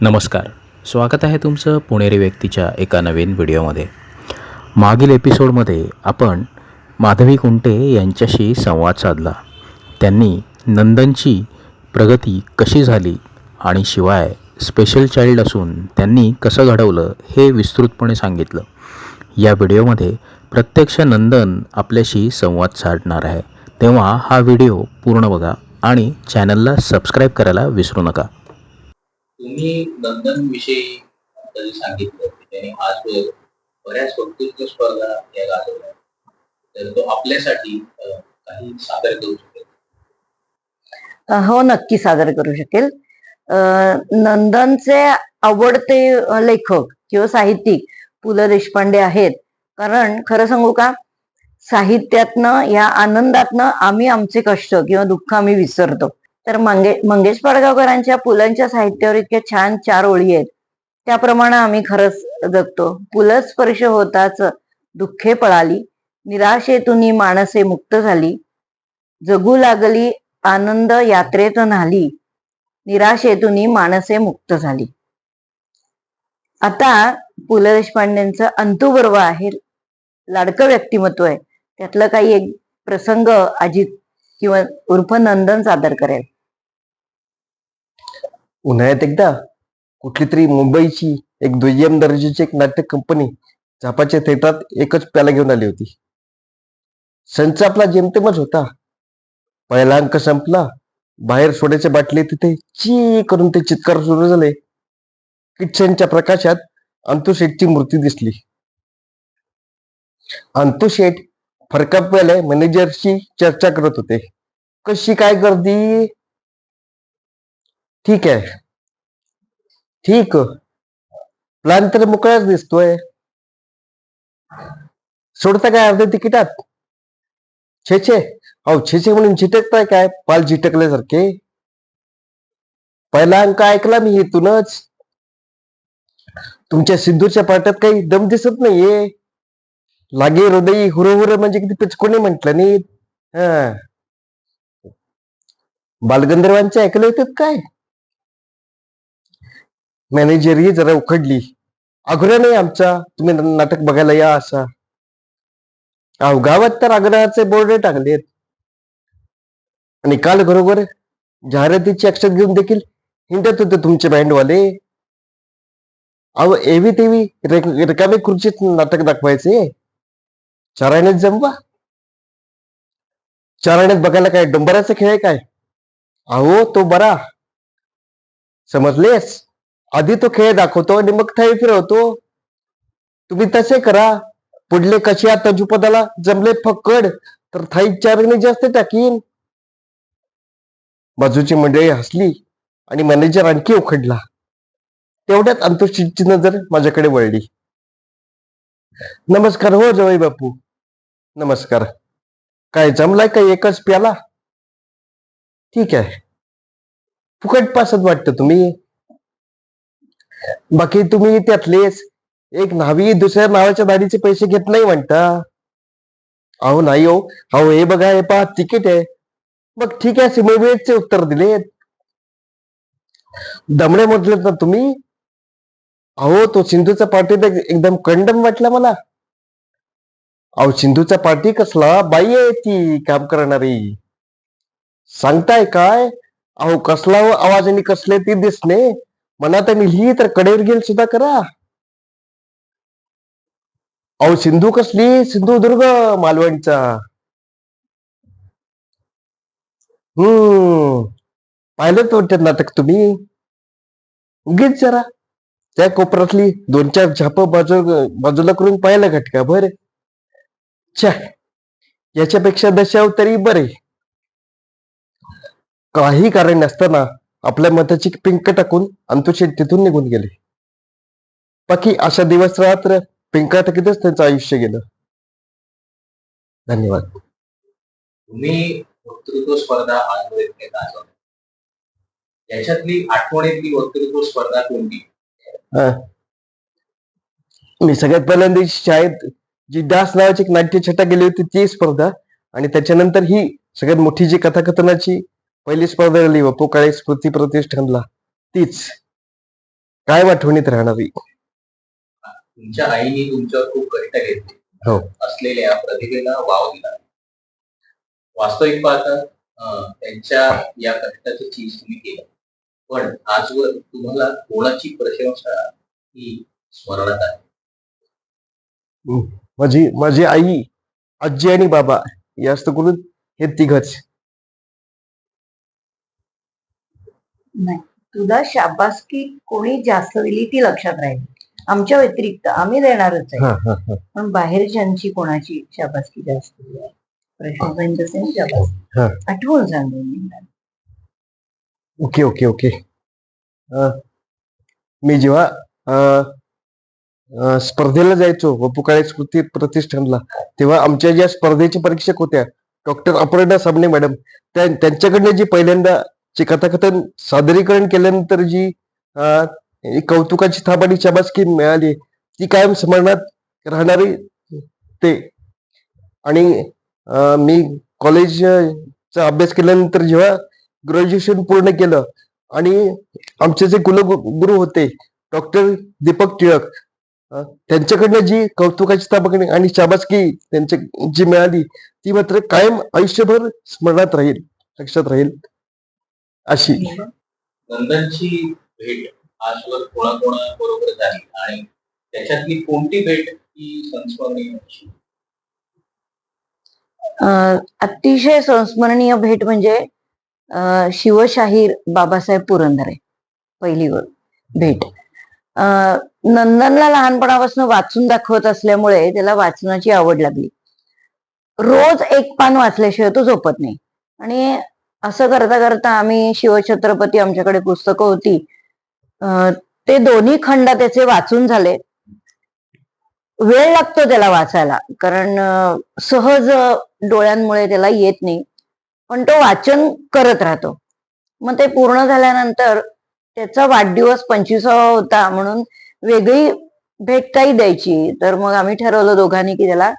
नमस्कार. स्वागत आहे तुमचं पुणेरी व्यक्तीच्या एका नवीन व्हिडिओमध्ये. मागील एपिसोडमध्ये आपण माधवी कुंटे यांच्याशी संवाद साधला. त्यांनी नंदनची प्रगती कशी झाली आणि शिवाय स्पेशल चाइल्ड असून त्यांनी कसं घडवलं हे विस्तृतपणे सांगितलं. या व्हिडिओमध्ये प्रत्यक्ष नंदन आपल्याशी संवाद साधणार आहे. तेव्हा हा व्हिडिओ पूर्ण बघा आणि चॅनलला सबस्क्राईब करायला विसरू नका. तुम्ही नंदन विषयी जरी सांगितलं की त्याने आजवर बऱ्याच वक्तृत्व स्पर्धा या गाजवल्या. तर तो आपल्यासाठी काही सादर करू शकेल? हो नक्की सादर करू शकेल. नंदनचे आवडते लेखक किंवा साहित्यिक पु ल देशपांडे आहेत. कारण खरं सांगू का साहित्यातनं या आनंदातनं आम्ही आमचे कष्ट किंवा दुःख आम्ही विसरतो. तर मंगे मंगेश पाडगावकरांच्या पुलंच्या साहित्यावर इतक्या छान चार ओळी आहेत. त्याप्रमाणे आम्ही खरंच जगतो. पुल स्पर्श होताच दुःखे पळाली. निराशेतून माणसे मुक्त झाली. जगू लागली आनंद यात्रेत न्हाली निराशेतून माणसे मुक्त झाली. आता पु ल देशपांडेंचं अंतुगर्व आहे. लाडकं व्यक्तिमत्व आहे. त्यातलं काही एक प्रसंग अजित किंवा उर्फ नंदन सादर करेल. उन्हाळ्यात एकदा कुठली तरी मुंबईची एक दुय्यम दर्जाची एक नाट्य कंपनी झापाच्या थिएटरात एकच प्याला घेऊन आली होती. संच आपला जेमतेमच होता. पहिला अंक संपला. बाहेर सोड्याच्या बाटली तिथे ची करून ते चित्कार सुरू झाले. किचनच्या प्रकाशात अंतुशेठची मूर्ती दिसली. अंतुशेठ फरकापलेल्या मॅनेजरशी चर्चा करत होते. कशी काय गर्दी? ठीक आहे. ठीक. प्लॅन तर मोकळाच दिसतोय. सोडता काय अर्ध्या तिकिटात? छे छे अहो छे छे म्हणून झिटकताय काय? पाल झिटकल्यासारखे. पहिला अंक ऐकला मी इथूनच. तुमच्या सिद्धूच्या पाट्यात काही दम दिसत नाहीये. लागे हृदय हुरहुर म्हणजे किती पिचकोणी म्हंटल नाही हा. बालगंधर्वांचे ऐकलं होते काय? मॅनेजरही जरा उखडली. आग्रह नाही आमचा. तुम्ही नाटक बघायला या असा. अहो गावात तर आग्रहाचे बोर्ड टाकलेत. आणि काल बरोबर जाहिरातीची अक्षर घेऊन देखील हिंडत होते तुमचे बँडवाले अहो एवी तेवी रिकामी खुर्चीत नाटक दाखवायचे. चारायण्यात जमवा चारायण्यात बघायला काय डोंबराचा खेळ आहे काय? अहो तो बरा. समजलेस? आधी तो खेळ दाखवतो आणि मग थाई फिरवतो. तुम्ही तसे करा. पुढले कशी आता जुपदाला जमले फक्कड. तर थाई चारणी जास्त टाकीन. बाजूची मंडळी हसली आणि मॅनेजर आणखी उखडला. तेवढ्यात अंतुशीची नजर माझ्याकडे वळली. नमस्कार हो जवळ बापू. नमस्कार. काय जमलाय का एकच प्याला? ठीक आहे. फुकट पासत वाटतं तुम्ही? बाकी तुम्ही त्यातलेच. एक न्हावी दुसऱ्या नावाच्या दाढीचे पैसे घेत नाही म्हणता. अहो नाही हो. अहो हे बघा हे पहा तिकीट आहे. मग ठीक आहे सिमोवेटचे उत्तर दिलेत. दमडे म्हटलेत ना तुम्ही? अहो तो सिंधूचा पार्टी तर एकदम कंडम वाटला मला. अहो सिंधूचा पार्टी कसला? बाई आहे ती काम करणारी. सांगताय काय? अहो कसला हो आवाज आणि कसले ती दिसणे? मनात आणि लिही तर कडेवर गेल सुद्धा करा. अहो सिंधू कसली? सिंधुदुर्ग मालवणचा. हम्म. पाहिलं वाटत नाटक तुम्ही. उगीच जरा. त्या कोपऱ्यातली दोन चार झाप बाजू बाजूला करून पाहिलं घटका बर. छा याच्यापेक्षा दशाव तरी बरे. काही कारण नसताना आपल्या मताची पिंक टाकून अंतुशेट तिथून निघून गेले. बाकी अशा दिवस रात्र पिंका टाकीतच त्यांचं आयुष्य गेलं. धन्यवाद. तुम्ही वक्तृत्व स्पर्धा याच्यातली आठवणीतली वक्तृत्व स्पर्धा कोणती. मी सगळ्यात पहिल्यांदा शाळेत जी दास नावाची एक नाट्यछटा गेली होती ती स्पर्धा. आणि त्याच्यानंतर ही सगळ्यात मोठी जी कथाकथनाची पहिली स्पर्धा झाली व पोकाळे स्मृती प्रतिष्ठानला. तीच. कायम आठवणीत राहणारी तुमच्या आईने तुमच्यावर खूप कष्ट घेतले. हो. असलेल्या प्रतिभेला वाव दिला. वास्तविक पाहता त्यांच्या या कष्टाचं चीज तुम्ही केलं. पण आजवर तुम्हाला कोणाची प्रशंसा ही स्मरणात आहे? माझी माझी आई आजी आणि बाबा जास्त करून हे तिघच. नाही. तुला शाबासकी कोणी जास्त दिली ती लक्षात राहील. आमच्या व्यतिरिक्त आम्ही देणारच आहे. पण बाहेरच्यांची कोणाची शाबासकी जास्त दिली आहे? शाबासकी हा. आठवून सांगून. Okay okay okay. मी जेव्हा स्पर्धेला जायचो काळे स्मृती प्रतिष्ठानला तेव्हा आमच्या ज्या स्पर्धेच्या परीक्षक होत्या डॉक्टर अपर्णा सामने मॅडम त्या त्यांच्याकडनं जी पहिल्यांदा जे कथाकथन सादरीकरण केल्यानंतर जी कौतुकाची थाप आणि शाबासकी मिळाली ती कायम स्मरणात राहणारी ते. आणि मी कॉलेजचा अभ्यास केल्यानंतर जेव्हा ग्रॅज्युएशन पूर्ण केलं आणि आमचे जे कुलगुरू होते डॉक्टर दीपक टिळक त्यांच्याकडनं जी कौतुकाची ताबकणी आणि शाबासकी त्यांच्या जी मिळाली ती मात्र कायम आयुष्यभर स्मरणात राहील लक्षात राहील. अशी. नंदनची भेट आजवर कोणाकोणा बरोबर झाली आणि त्याच्यातली कोणती भेट ही संस्मरणीय अशी? अं, अतिशय संस्मरणीय भेट म्हणजे शिवशाहीर बाबासाहेब पुरंदरे पहिली भेट. अं, नंदनला लहानपणापासून वाचून दाखवत असल्यामुळे त्याला वाचनाची आवड लागली. रोज एक पान वाचल्याशिवाय तो झोपत नाही. आणि असं करता करता आम्ही शिवछत्रपती आमच्याकडे पुस्तकं होती. ते दोन्ही खंड त्याचे वाचून झाले. वेळ लागतो त्याला वाचायला कारण सहज डोळ्यांमुळे त्याला येत नाही. पण तो वाचन करत राहतो. मग ते पूर्ण झाल्यानंतर त्याचा वाढदिवस पंचवीसावा होता म्हणून वेगळी भेट काही द्यायची. तर मग आम्ही ठरवलं दोघांनी की त्याला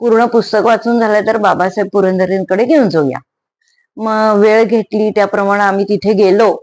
पूर्ण पुस्तक वाचून झालं तर बाबासाहेब पुरंदरेंकडे घेऊन जाऊया. मग वेळ घेतली त्याप्रमाणे आम्ही तिथे गेलो.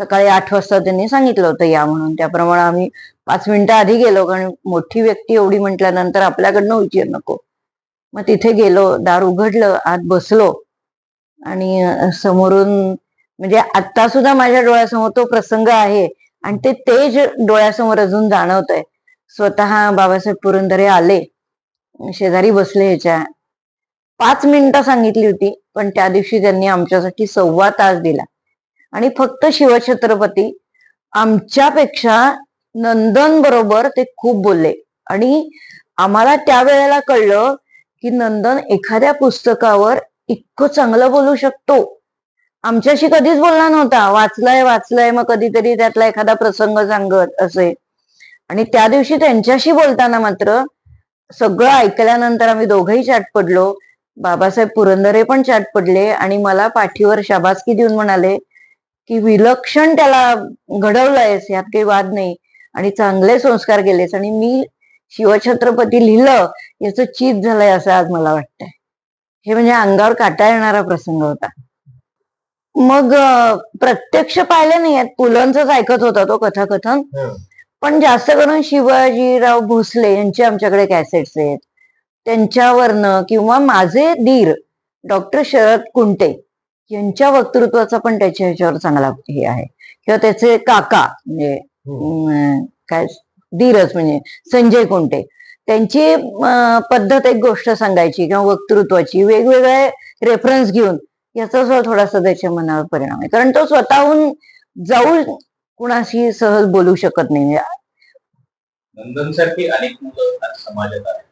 सकाळी आठ वाजता त्यांनी सांगितलं होतं या म्हणून. त्याप्रमाणे आम्ही पाच मिनिटं आधी गेलो कारण मोठी व्यक्ती एवढी म्हटल्यानंतर आपल्याकडनं विचार नको. मग तिथे गेलो दार उघडलं आत बसलो. आणि समोरून म्हणजे आता सुद्धा माझ्या डोळ्यासमोर तो प्रसंग आहे. आणि ते तेज डोळ्यासमोर अजून जाणवत आहे स्वतः बाबासाहेब पुरंदरे आले. शेजारी बसले ह्याच्या पाच मिनिटं सांगितली होती पण त्या दिवशी त्यांनी आमच्यासाठी सव्वा तास दिला. आणि फक्त शिवछत्रपती आमच्यापेक्षा नंदन बरोबर ते खूप बोलले. आणि आम्हाला त्या वेळेला कळलं की नंदन एखाद्या पुस्तकावर इतकं चांगलं बोलू शकतो. आमच्याशी कधीच बोलला नव्हता. वाचलंय वाचलंय मग कधीतरी त्यातला एखादा प्रसंग सांगत असे. आणि त्या दिवशी त्यांच्याशी बोलताना मात्र सगळं ऐकल्यानंतर आम्ही दोघंही चाट पडलो. बाबासाहेब पुरंदरे पण चाट पडले आणि मला पाठीवर शाबासकी देऊन म्हणाले की विलक्षण त्याला घडवलंयस यात काही वाद नाही. आणि चांगले संस्कार केलेस. आणि मी शिवछत्रपती लिहिलं याचं चीज झालंय असं आज मला वाटतंय. हे म्हणजे अंगावर काटा येणारा प्रसंग होता. मग प्रत्यक्ष पाहिले नाहीयेत पुलंच ऐकत होता तो कथाकथन. पण जास्त करून शिवाजीराव भोसले यांचे आमच्याकडे कॅसेट्स आहेत. त्यांच्यावरनं किंवा माझे धीर डॉक्टर शरद कुंटे यांच्या वक्तृत्वाचा पण त्याच्या ह्याच्यावर चांगला हे आहे. किंवा त्याचे काका म्हणजे अं, काय धीरच म्हणजे संजय कुंटे. त्यांची पद्धत एक गोष्ट सांगायची किंवा वक्तृत्वाची वेगवेगळे रेफरन्स घेऊन याचा सुद्धा थोडासा त्याच्या मनावर परिणाम आहे. कारण तो स्वतःहून जाऊन कुणाशी सहज बोलू शकत नाही. म्हणजे नंदन सारखी अनेक मुलं समाजात आहेत.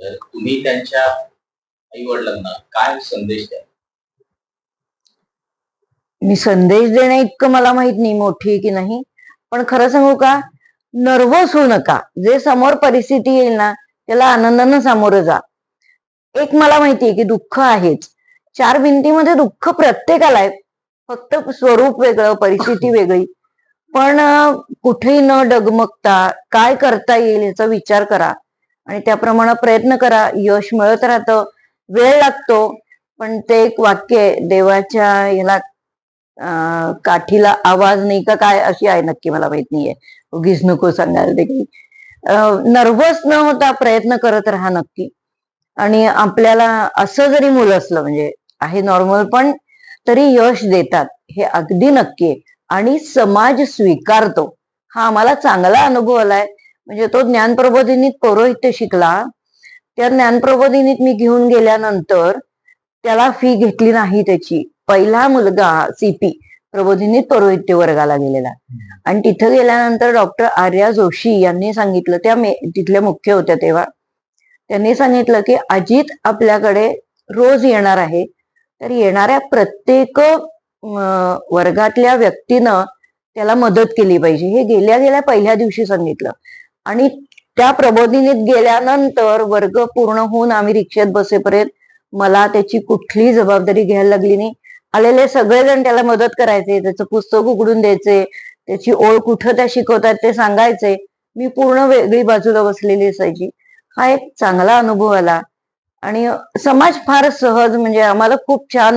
तर तुम्ही त्यांच्या आई वडिलांना काय संदेश द्या मी संदेश देण्या इतकं मला माहीत नाही मोठी की नाही पण खरं सांगू का? नर्वस होऊ नका. जे समोर परिस्थिती येईल ना त्याला आनंदानं सामोरं जा. एक मला माहितीये की दुःख आहेच. चार भिंतीमध्ये दुःख प्रत्येकाला आहे. फक्त स्वरूप वेगळं परिस्थिती वेगळी. पण कुठेही न डगमगता काय करता येईल याचा विचार करा. आणि त्याप्रमाणे प्रयत्न करा. यश मिळत राहतं. वेळ लागतो. पण ते एक वाक्य आहे. देवाच्या ह्याला काठीला आवाज नाही का काय अशी आहे नक्की मला माहीत नाहीये. उगीच नको सांगायला देखील. नर्वस न होता प्रयत्न करत राहा नक्की. आणि आपल्याला असं जरी मुलं असलं म्हणजे आहे नॉर्मल पण तरी यश देतात. हे अगदी नक्की आहे. आणि समाज स्वीकारतो. हा आम्हाला चांगला अनुभव आलाय. म्हणजे तो ज्ञानप्रबोधिनीत पौरोहित्य शिकला. त्या ज्ञानप्रबोधिनीत मी घेऊन गेल्यानंतर त्याला फी घेतली नाही त्याची. पहिला मुलगा सीपी प्रबोधिनीत पौरोहित्य वर्गाला गेलेला. आणि तिथं गेल्यानंतर डॉक्टर आर्या जोशी यांनी सांगितलं त्या मे तिथल्या मुख्य होत्या तेव्हा. त्यांनी सांगितलं की अजित आपल्याकडे रोज येणार आहे. तर येणाऱ्या प्रत्येक वर्गातल्या व्यक्तीनं त्याला मदत केली पाहिजे. हे गेल्या गेल्या पहिल्या दिवशी सांगितलं. आणि त्या प्रबोधिनीत गेल्यानंतर वर्ग पूर्ण होऊन आम्ही रिक्षेत बसेपर्यंत मला त्याची कुठलीही जबाबदारी घ्यायला लागली नाही. आलेले सगळेजण त्याला मदत करायचे त्याचं पुस्तक उघडून द्यायचे त्याची ओळ कुठं त्या शिकवतात ते सांगायचे. मी पूर्ण वेगळी बाजूला बसलेली असायची. हा एक चांगला अनुभव आला. आणि समाज फार सहज म्हणजे आम्हाला खूप छान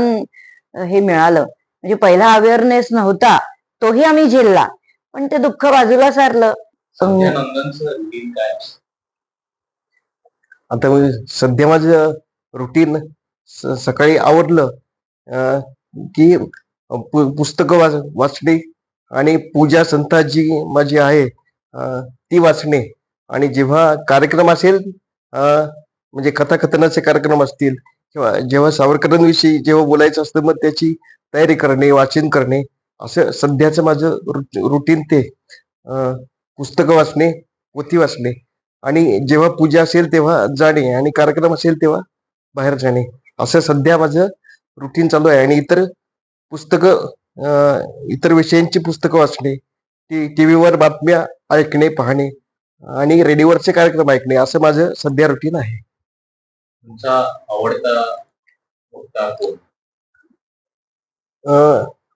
हे मिळालं. म्हणजे पहिला अवेअरनेस नव्हता तोही आम्ही झेलला. पण ते दुःख बाजूला सारलं. रुटीन काय असतं? आता मी सध्या माझं रुटीन सकाळी आवडलं की पुस्तकं वाच वाचणे आणि पूजा संथा जी माझी आहे ती वाचणे. आणि जेव्हा कार्यक्रम असेल म्हणजे कथाकथनाचे कार्यक्रम असतील किंवा जेव्हा सावरकरांविषयी जेव्हा बोलायचं असतं मग त्याची तयारी करणे वाचन करणे असं सध्याचं माझं रुटीन ते. पुस्तकं वाचणे पोथी वाचणे आणि जेव्हा पूजा असेल तेव्हा जाणे आणि कार्यक्रम असेल तेव्हा बाहेर जाणे. असं सध्या माझं रुटीन चालू आहे आणि इतर पुस्तकं इतर विषयांची पुस्तकं वाचणे टीव्हीवर बातम्या ऐकणे पाहणे आणि रेडिओवरचे कार्यक्रम ऐकणे असं माझं सध्या रुटीन आहे. तुमचा आवडता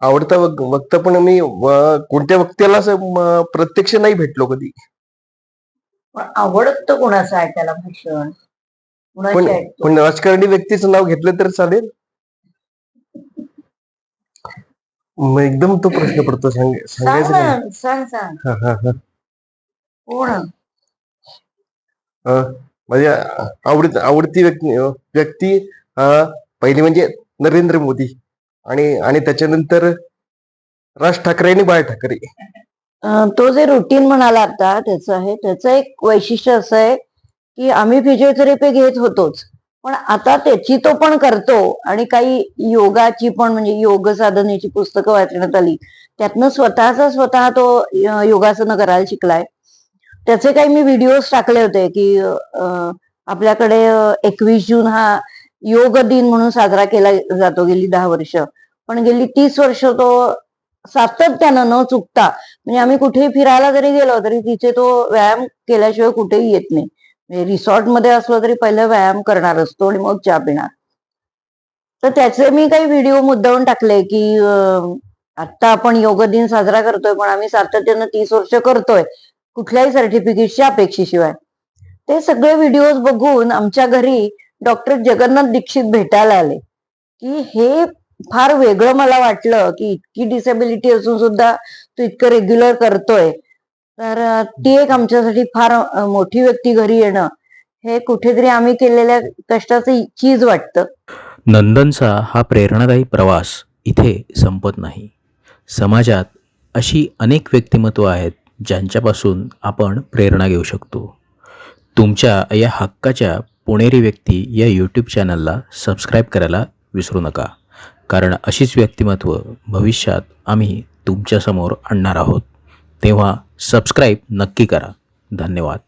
आवडता वक- वक्ता पण मी कोणत्या वक्त्याला असं प्रत्यक्ष नाही भेटलो कधी. पण आवडतं कोणाचं ऐकायला भाषण? पण पण राजकारणी व्यक्तीचं नाव घेतलं तर चालेल? मग एकदम तो प्रश्न पडतो सांग सांग सांगायचं नाही ना सांग सांग. हा, हा, हा. कोण? अं, माझी आवडत आवडती व्यक्ती व्यक्ती पहिली म्हणजे नरेंद्र मोदी. आणि आणि त्याच्यानंतर राज ठाकरे आणि बाळ ठाकरे. तो जे रुटीन म्हणाला आता त्याचं आहे त्याचं एक वैशिष्ट्य असं आहे की आम्ही फिजिओथेरपी घेत होतोच पण आता त्याची तो पण करतो आणि काही योगाची पण म्हणजे योग साधनेची पुस्तकं वाचण्यात आली त्यातनं स्वतःचा स्वतः तो योगासनं करायला शिकलाय. त्याचे काही मी व्हिडिओज टाकले होते की आपल्याकडे एकवीस जून हा योग दिन म्हणून साजरा केला जातो गेली दहा वर्ष. पण गेली तीस वर्ष तो सातत्यानं न चुकता म्हणजे आम्ही कुठेही फिरायला जरी गेलो तरी तिथे तो व्यायाम केल्याशिवाय कुठेही येत नाही. म्हणजे रिसॉर्टमध्ये असलो तरी पहिलं व्यायाम करणार असतो आणि मग चहा पिणार. तर त्याचे मी काही व्हिडिओ मुद्दावून टाकले की आता आपण योग दिन साजरा करतोय पण आम्ही सातत्यानं तीस वर्ष करतोय कुठल्याही सर्टिफिकेटच्या अपेक्षेशिवाय. ते सगळे व्हिडिओज बघून आमच्या घरी डॉक्टर जगन्नाथ दीक्षित भेटायला आले. की हे फार वेगळं मला वाटलं की इतकी डिसेबिलिटी असून सुद्धा तो इतकं रेग्युलर करतोय. तर ती एक आमच्यासाठी फार मोठी व्यक्ती घरी येणं हे कुठेतरी आम्ही केलेल्या कष्टाचं चीज वाटतं. नंदनचा हा प्रेरणादायी प्रवास इथे संपत नाही. समाजात अशी अनेक व्यक्तिमत्व आहेत ज्यांच्यापासून आपण प्रेरणा घेऊ शकतो. तुमच्या या हक्काच्या पुणेरी व्यक्ती या यूट्यूब चॅनलला सबस्क्राईब करायला विसरू नका. कारण अशीच व्यक्तिमत्व भविष्यात आम्ही तुमच्यासमोर आणणार आहोत. तेव्हा सबस्क्राईब नक्की करा. धन्यवाद.